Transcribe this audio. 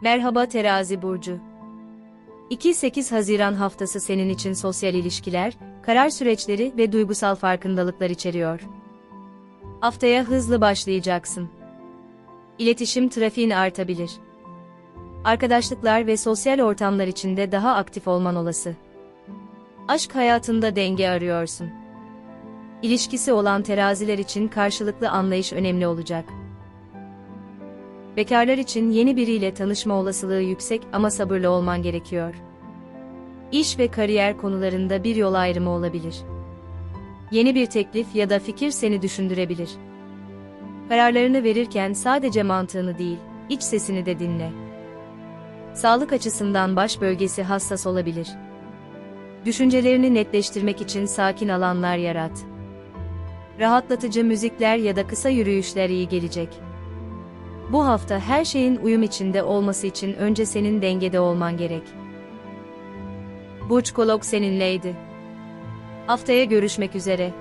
Merhaba Terazi Burcu. 2-8 Haziran haftası senin için sosyal ilişkiler, karar süreçleri ve duygusal farkındalıklar içeriyor. Haftaya hızlı başlayacaksın. İletişim trafiğin artabilir. Arkadaşlıklar ve sosyal ortamlar içinde daha aktif olman olası. Aşk hayatında denge arıyorsun. İlişkisi olan teraziler için karşılıklı anlayış önemli olacak. Bekarlar için yeni biriyle tanışma olasılığı yüksek ama sabırlı olman gerekiyor. İş ve kariyer konularında bir yol ayrımı olabilir. Yeni bir teklif ya da fikir seni düşündürebilir. Kararlarını verirken sadece mantığını değil, iç sesini de dinle. Sağlık açısından baş bölgesi hassas olabilir. Düşüncelerini netleştirmek için sakin alanlar yarat. Rahatlatıcı müzikler ya da kısa yürüyüşler iyi gelecek. Bu hafta her şeyin uyum içinde olması için önce senin dengede olman gerek. Burç Kolok seninleydi. Haftaya görüşmek üzere.